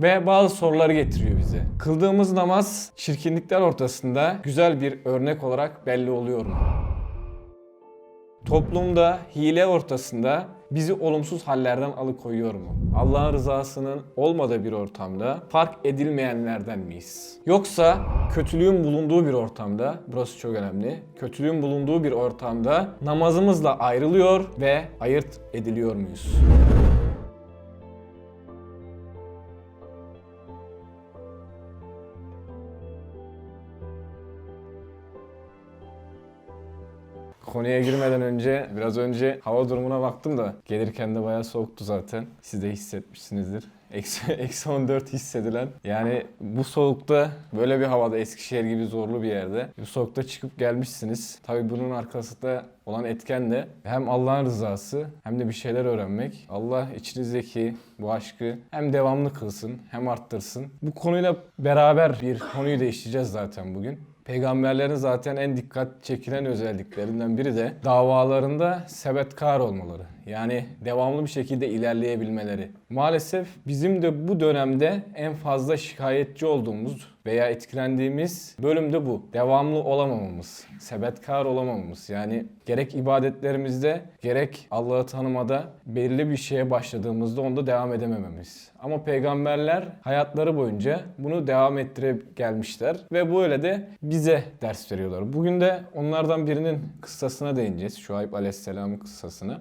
Ve bazı soruları getiriyor bize. Kıldığımız namaz çirkinlikler ortasında güzel bir örnek olarak belli oluyor mu? Toplumda hile ortasında bizi olumsuz hallerden alıkoyuyor mu? Allah'ın rızasının olmadığı bir ortamda fark edilmeyenlerden miyiz? Yoksa kötülüğün bulunduğu bir ortamda, burası çok önemli, kötülüğün bulunduğu bir ortamda namazımızla ayrılıyor ve ayırt ediliyor muyuz? Konuya girmeden önce biraz önce hava durumuna baktım da gelirken de bayağı soğuktu zaten. Siz de hissetmişsinizdir. Eksi, eksi 14 hissedilen. Yani bu soğukta böyle bir havada Eskişehir gibi zorlu bir yerde bu soğukta çıkıp gelmişsiniz. Tabii bunun arkasında olan etken de hem Allah'ın rızası hem de bir şeyler öğrenmek. Allah içinizdeki bu aşkı hem devamlı kılsın hem arttırsın. Bu konuyla beraber bir konuyu da işleyeceğiz zaten bugün. Peygamberlerin zaten en dikkat çekilen özelliklerinden biri de davalarında sebetkar olmaları. Yani devamlı bir şekilde ilerleyebilmeleri. Maalesef bizim de bu dönemde en fazla şikayetçi olduğumuz veya etkilendiğimiz bölüm de bu. Devamlı olamamamız, sebetkar olamamamız. Yani gerek ibadetlerimizde gerek Allah'ı tanımada belirli bir şeye başladığımızda onda devam edemememiz. Ama peygamberler hayatları boyunca bunu devam ettirip gelmişler ve böyle de bize ders veriyorlar. Bugün de onlardan birinin kıssasına değineceğiz. Şuayb Aleyhisselam'ın kıssasını.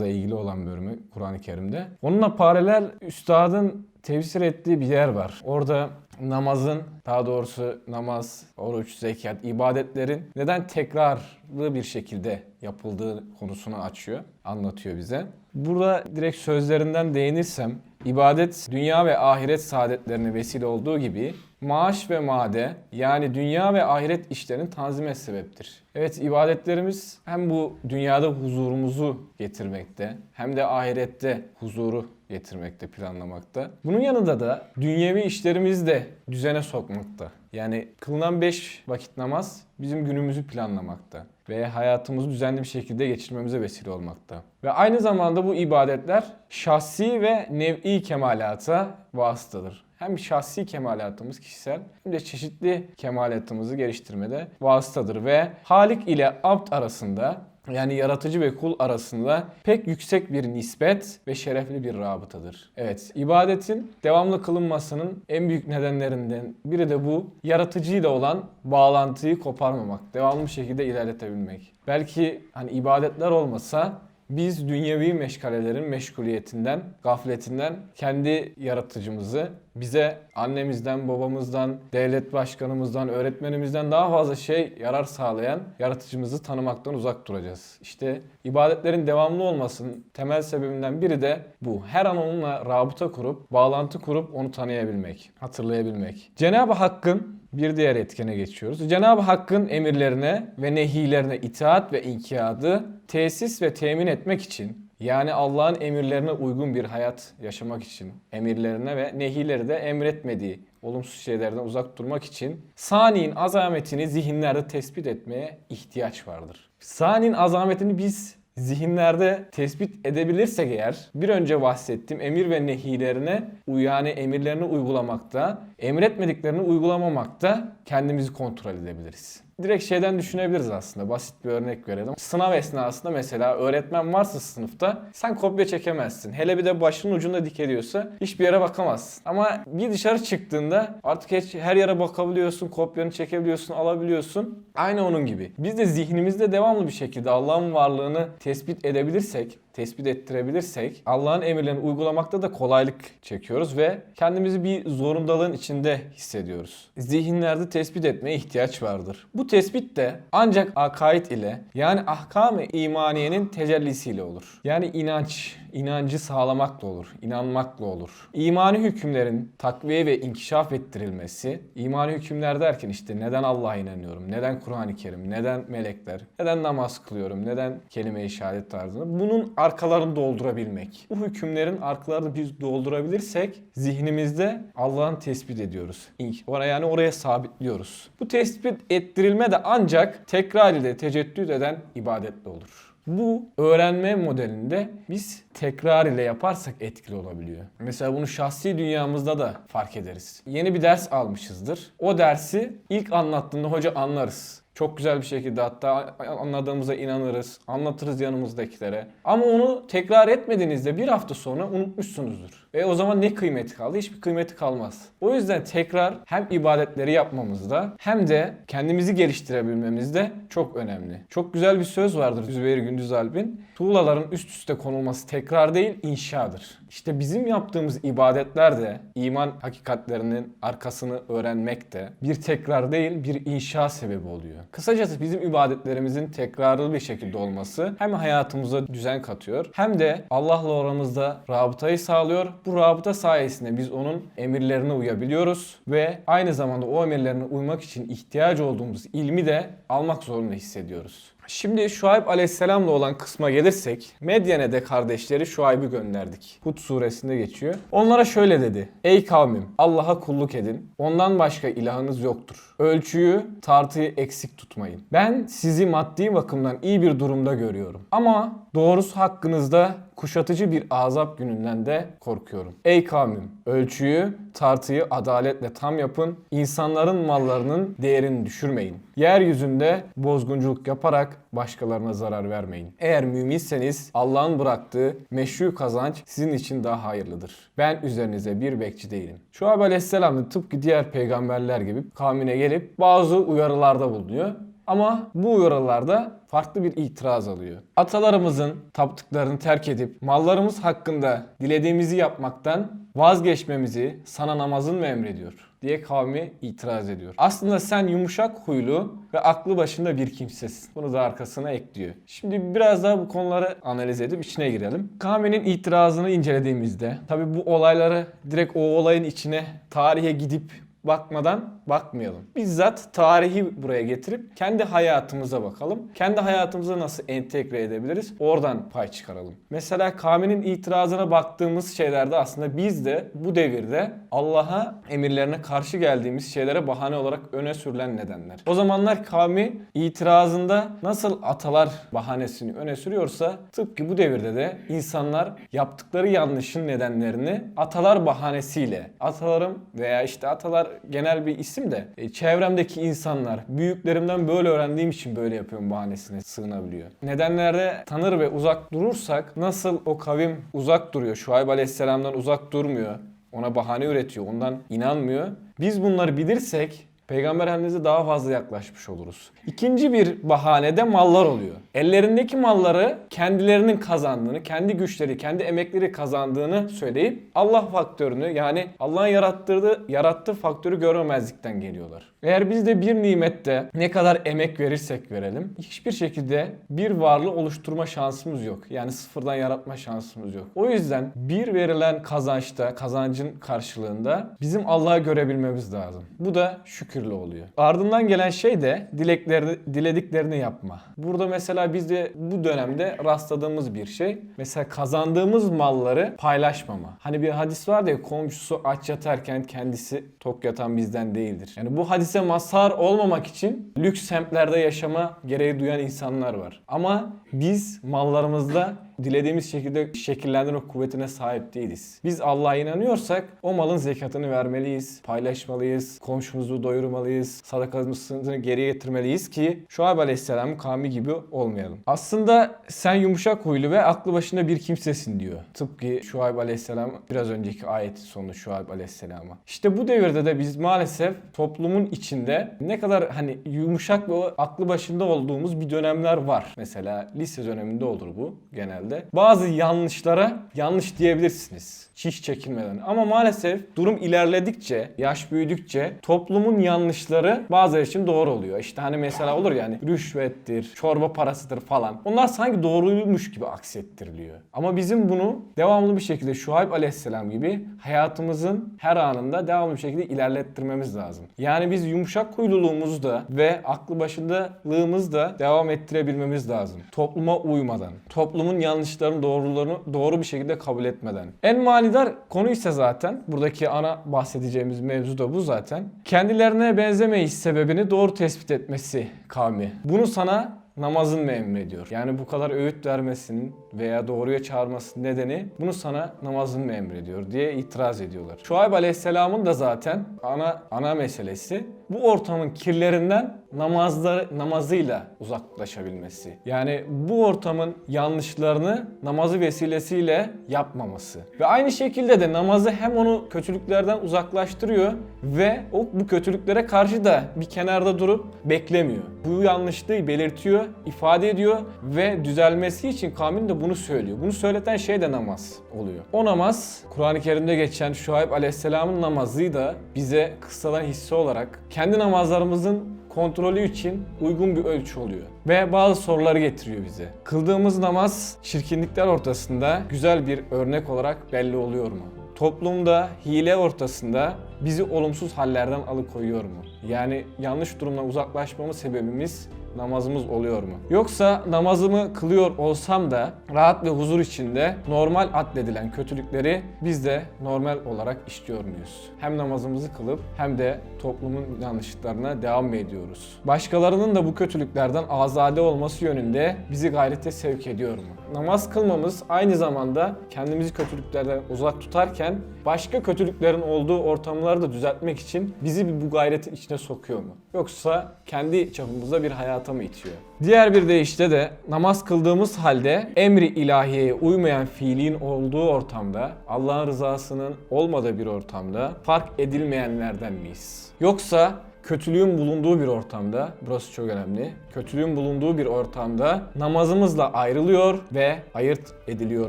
Namazla ilgili olan bölümü Kur'an-ı Kerim'de. Onunla paralel üstadın tefsir ettiği bir yer var. Orada namazın, daha doğrusu namaz, oruç, zekat, ibadetlerin neden tekrarlı bir şekilde yapıldığı konusunu açıyor, anlatıyor bize. Burada direkt sözlerinden değinirsem, ibadet dünya ve ahiret saadetlerine vesile olduğu gibi maaş ve made yani dünya ve ahiret işlerini tanzime sebeptir. Evet ibadetlerimiz hem bu dünyada huzurumuzu getirmekte hem de ahirette huzuru getirmekte, planlamakta. Bunun yanında da dünyevi işlerimizi de düzene sokmakta. Yani kılınan 5 vakit namaz bizim günümüzü planlamakta ve hayatımızı düzenli bir şekilde geçirmemize vesile olmakta. Ve aynı zamanda bu ibadetler şahsi ve nev'i kemalata vasıtadır. Hem şahsi kemalatımız kişisel hem de çeşitli kemalatımızı geliştirmede vasıtadır ve Halik ile Abd arasında yani yaratıcı ve kul arasında pek yüksek bir nispet ve şerefli bir rabıtadır. Evet, ibadetin devamlı kılınmasının en büyük nedenlerinden biri de bu. Yaratıcıyla olan bağlantıyı koparmamak, devamlı bir şekilde ilerletebilmek. Belki hani ibadetler olmasa biz dünyevi meşgalelerin meşguliyetinden, gafletinden kendi yaratıcımızı bize annemizden, babamızdan, devlet başkanımızdan, öğretmenimizden daha fazla şey yarar sağlayan yaratıcımızı tanımaktan uzak duracağız. İşte ibadetlerin devamlı olmasının temel sebebinden biri de bu. Her an onunla rabıta kurup, bağlantı kurup onu tanıyabilmek, hatırlayabilmek. Cenab-ı Hakk'ın bir diğer etkene geçiyoruz. Cenab-ı Hakk'ın emirlerine ve nehilerine itaat ve inkiyadı tesis ve temin etmek için yani Allah'ın emirlerine uygun bir hayat yaşamak için, emirlerine ve nehileri de emretmediği olumsuz şeylerden uzak durmak için sani'nin azametini zihinlerde tespit etmeye ihtiyaç vardır. Sani'nin azametini biz zihinlerde tespit edebilirsek eğer bir önce bahsettiğim emir ve nehilerine yani emirlerini uygulamakta, emretmediklerini uygulamamakta kendimizi kontrol edebiliriz. Direkt şeyden düşünebiliriz aslında. Basit bir örnek verelim. Sınav esnasında mesela öğretmen varsa sınıfta sen kopya çekemezsin. Hele bir de başının ucunda dik ediyorsa hiçbir yere bakamazsın. Ama bir dışarı çıktığında artık hiç, her yere bakabiliyorsun, kopyanı çekebiliyorsun, alabiliyorsun. Aynı onun gibi. Biz de zihnimizde devamlı bir şekilde Allah'ın varlığını tespit edebilirsek, tespit ettirebilirsek Allah'ın emirlerini uygulamakta da kolaylık çekiyoruz ve kendimizi bir zorundalığın içinde hissediyoruz. Zihinlerde tespit etmeye ihtiyaç vardır. Bu tespit de ancak akaid ile yani ahkam-ı imaniyenin tecellisiyle olur. Yani inanç, inancı sağlamakla olur, inanmakla olur. İmani hükümlerin takviye ve inkişaf ettirilmesi, imani hükümler derken işte neden Allah'a inanıyorum, neden Kur'an-ı Kerim, neden melekler, neden namaz kılıyorum, neden kelime-i şehadet tarzını bunun arkalarını doldurabilmek. Bu hükümlerin arkalarını biz doldurabilirsek zihnimizde Allah'ın tespit ediyoruz. Oraya yani oraya sabitliyoruz. Bu tespit ettirilme de ancak tekrar ile teceddüt eden ibadetle olur. Bu öğrenme modelinde biz tekrar ile yaparsak etkili olabiliyor. Mesela bunu şahsi dünyamızda da fark ederiz. Yeni bir ders almışızdır. O dersi ilk anlattığında hoca anlarız. Çok güzel bir şekilde hatta anladığımıza inanırız. Anlatırız yanımızdakilere. Ama onu tekrar etmediğinizde bir hafta sonra unutmuşsunuzdur. Ve o zaman ne kıymeti kaldı? Hiçbir kıymeti kalmaz. O yüzden tekrar hem ibadetleri yapmamızda hem de kendimizi geliştirebilmemizde çok önemli. Çok güzel bir söz vardır Zübeyir Gündüz Alp'in. Tuğlaların üst üste konulması tekrar değil inşadır. İşte bizim yaptığımız ibadetler de iman hakikatlerinin arkasını öğrenmek de bir tekrar değil bir inşa sebebi oluyor. Kısacası bizim ibadetlerimizin tekrarlı bir şekilde olması hem hayatımıza düzen katıyor hem de Allah'la aramızda rabıtayı sağlıyor. Bu rabıta sayesinde biz onun emirlerine uyabiliyoruz ve aynı zamanda o emirlerine uymak için ihtiyaç olduğumuz ilmi de almak zorunda hissediyoruz. Şimdi Şuayb Aleyhisselam'la olan kısma gelirsek Medyen'e kardeşleri Şuayb'ı gönderdik. Hud suresinde geçiyor. Onlara şöyle dedi. Ey kavmim Allah'a kulluk edin. Ondan başka ilahınız yoktur. Ölçüyü, tartıyı eksik tutmayın. Ben sizi maddi bakımdan iyi bir durumda görüyorum. Ama doğrusu hakkınızda kuşatıcı bir azap gününden de korkuyorum. Ey kavmim, ölçüyü, tartıyı adaletle tam yapın. İnsanların mallarının değerini düşürmeyin. Yeryüzünde bozgunculuk yaparak başkalarına zarar vermeyin. Eğer müminseniz Allah'ın bıraktığı meşru kazanç sizin için daha hayırlıdır. Ben üzerinize bir bekçi değilim. Şuayb Aleyhisselam da tıpkı diğer peygamberler gibi kavmine gelip bazı uyarılarda bulunuyor. Ama bu uyarılarda farklı bir itiraz alıyor. Atalarımızın taptıklarını terk edip mallarımız hakkında dilediğimizi yapmaktan vazgeçmemizi sana namazın mı emrediyor? diye kavmi itiraz ediyor. Aslında sen yumuşak huylu ve aklı başında bir kimsesin. Bunu da arkasına ekliyor. Şimdi biraz daha bu konuları analiz edip içine girelim. Kavminin itirazını incelediğimizde tabi bu olayları direkt o olayın içine tarihe gidip bakmadan bakmayalım. Bizzat tarihi buraya getirip kendi hayatımıza bakalım. Kendi hayatımıza nasıl entegre edebiliriz? Oradan pay çıkaralım. Mesela kavminin itirazına baktığımız şeylerde aslında biz de bu devirde Allah'a emirlerine karşı geldiğimiz şeylere bahane olarak öne sürülen nedenler. O zamanlar kavmi itirazında nasıl atalar bahanesini öne sürüyorsa tıpkı bu devirde de insanlar yaptıkları yanlışın nedenlerini atalar bahanesiyle atalarım veya işte atalar genel bir isim de e, çevremdeki insanlar büyüklerimden böyle öğrendiğim için böyle yapıyorum bahanesine sığınabiliyor. Nedenlerde tanır ve uzak durursak nasıl o kavim uzak duruyor. Şuayb Aleyhisselam'dan uzak durmuyor. Ona bahane üretiyor. Ondan inanmıyor. Biz bunları bilirsek Peygamber Efendimiz'e daha fazla yaklaşmış oluruz. İkinci bir bahane de mallar oluyor. Ellerindeki malları kendilerinin kazandığını, kendi güçleri, kendi emekleri kazandığını söyleyip Allah faktörünü yani Allah'ın yarattığı, yarattığı faktörü görmemezlikten geliyorlar. Eğer biz de bir nimette ne kadar emek verirsek verelim hiçbir şekilde bir varlığı oluşturma şansımız yok. Yani sıfırdan yaratma şansımız yok. O yüzden bir verilen kazançta, kazancın karşılığında bizim Allah'ı görebilmemiz lazım. Bu da şükürlü oluyor. Ardından gelen şey de dileklerini, dilediklerini yapma. Burada mesela biz de bu dönemde rastladığımız bir şey. Mesela kazandığımız malları paylaşmama. Hani bir hadis var ya komşusu aç yatarken kendisi tok yatan bizden değildir. Yani bu hadise mazhar olmamak için lüks semtlerde yaşama gereği duyan insanlar var. Ama biz mallarımızda dilediğimiz şekilde şekillendirme kuvvetine sahip değiliz. Biz Allah'a inanıyorsak o malın zekatını vermeliyiz, paylaşmalıyız, komşumuzu doyurmalıyız, sadakamızı geriye getirmeliyiz ki Şuayb Aleyhisselam'ın kavmi gibi olmayalım. Aslında sen yumuşak huylu ve aklı başında bir kimsesin diyor. Tıpkı Şuayb Aleyhisselam biraz önceki ayetin sonu Şuayb Aleyhisselam'a. İşte bu devirde de biz maalesef toplumun içinde ne kadar hani yumuşak ve aklı başında olduğumuz bir dönemler var. Mesela lise döneminde olur bu genelde. Bazı yanlışlara yanlış diyebilirsiniz. Hiç çekinmeden. Ama maalesef durum ilerledikçe, yaş büyüdükçe toplumun yanlışları bazıları için doğru oluyor. İşte hani mesela olur yani rüşvettir, çorba parasıdır falan. Onlar sanki doğruymuş gibi aksettiriliyor. Ama bizim bunu devamlı bir şekilde Şuayb Aleyhisselam gibi hayatımızın her anında devamlı bir şekilde ilerlettirmemiz lazım. Yani biz yumuşak huyluluğumuzu da ve aklı başındalığımızı da devam ettirebilmemiz lazım. Topluma uymadan, toplumun yanlışlarını, doğrularını doğru bir şekilde kabul etmeden. En manidar konu ise zaten buradaki ana bahsedeceğimiz mevzu da bu zaten. Kendilerine benzemeyiş sebebini doğru tespit etmesi kavmi. Bunu sana namazın mı emrediyor? Yani bu kadar öğüt vermesinin veya doğruya çağırmasının nedeni bunu sana namazın mı emrediyor diye itiraz ediyorlar. Şuayb Aleyhisselam'ın da zaten ana ana meselesi bu ortamın kirlerinden namazları namazıyla uzaklaşabilmesi. Yani bu ortamın yanlışlarını namazı vesilesiyle yapmaması. Ve aynı şekilde de namazı hem onu kötülüklerden uzaklaştırıyor ve o bu kötülüklere karşı da bir kenarda durup beklemiyor. Bu yanlışlığı belirtiyor, ifade ediyor ve düzelmesi için kavmin de bunu söylüyor. Bunu söyleten şey de namaz oluyor. O namaz Kur'an-ı Kerim'de geçen Şuayb Aleyhisselam'ın namazı da bize kıssadan hisse olarak kendi namazlarımızın kontrolü için uygun bir ölçü oluyor. Ve bazı soruları getiriyor bize. Kıldığımız namaz çirkinlikler ortasında güzel bir örnek olarak belli oluyor mu? Toplumda hile ortasında bizi olumsuz hallerden alıkoyuyor mu? Yani yanlış durumdan uzaklaşmamız sebebimiz namazımız oluyor mu? Yoksa namazımı kılıyor olsam da rahat ve huzur içinde normal addedilen kötülükleri biz de normal olarak işliyor muyuz? Hem namazımızı kılıp hem de toplumun yanlışlıklarına devam mı ediyoruz? Başkalarının da bu kötülüklerden azade olması yönünde bizi gayrete sevk ediyor mu? Namaz kılmamız aynı zamanda kendimizi kötülüklerden uzak tutarken başka kötülüklerin olduğu ortamları da düzeltmek için bizi bu gayretin içine sokuyor mu? Yoksa kendi çapımızda bir hayata mı itiyor? Diğer bir deyişle de namaz kıldığımız halde emri ilahiyeye uymayan fiilin olduğu ortamda, Allah'ın rızasının olmadığı bir ortamda fark edilmeyenlerden miyiz? Yoksa kötülüğün bulunduğu bir ortamda, burası çok önemli, kötülüğün bulunduğu bir ortamda namazımızla ayrılıyor ve ayırt ediliyor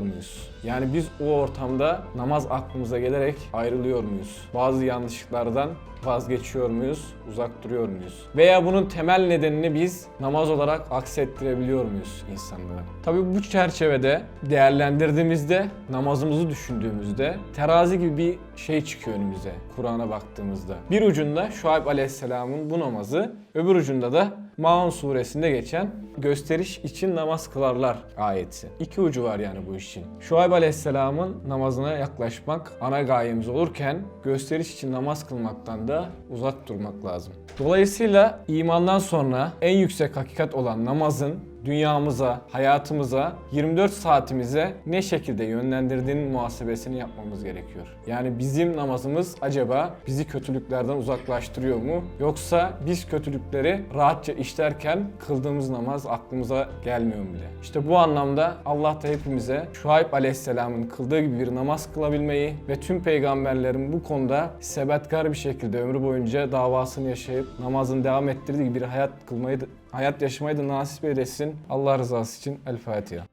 muyuz? Yani biz o ortamda namaz aklımıza gelerek ayrılıyor muyuz? Bazı yanlışlıklardan vazgeçiyor muyuz, uzak duruyor muyuz? Veya bunun temel nedenini biz namaz olarak aksettirebiliyor muyuz insanlara? Tabii bu çerçevede değerlendirdiğimizde, namazımızı düşündüğümüzde terazi gibi bir şey çıkıyor önümüze Kur'an'a baktığımızda. Bir ucunda Şuayb Aleyhisselam'ın bu namazı, öbür ucunda da Maun suresinde geçen gösteriş için namaz kılarlar ayeti. İki ucu var yani bu işin. Şuayb Aleyhisselam'ın namazına yaklaşmak ana gayemiz olurken gösteriş için namaz kılmaktan da uzak durmak lazım. Dolayısıyla imandan sonra en yüksek hakikat olan namazın dünyamıza, hayatımıza, 24 saatimize ne şekilde yönlendirdiğinin muhasebesini yapmamız gerekiyor. Yani bizim namazımız acaba bizi kötülüklerden uzaklaştırıyor mu? Yoksa biz kötülükleri rahatça işlerken kıldığımız namaz aklımıza gelmiyor bile? İşte bu anlamda Allah da hepimize Şuayb Aleyhisselam'ın kıldığı gibi bir namaz kılabilmeyi ve tüm peygamberlerin bu konuda sebatkar bir şekilde ömrü boyunca davasını yaşayıp namazını devam ettirdiği bir hayat kılmayı hayat yaşamayı da nasip eylesin. Allah rızası için El Fatiha.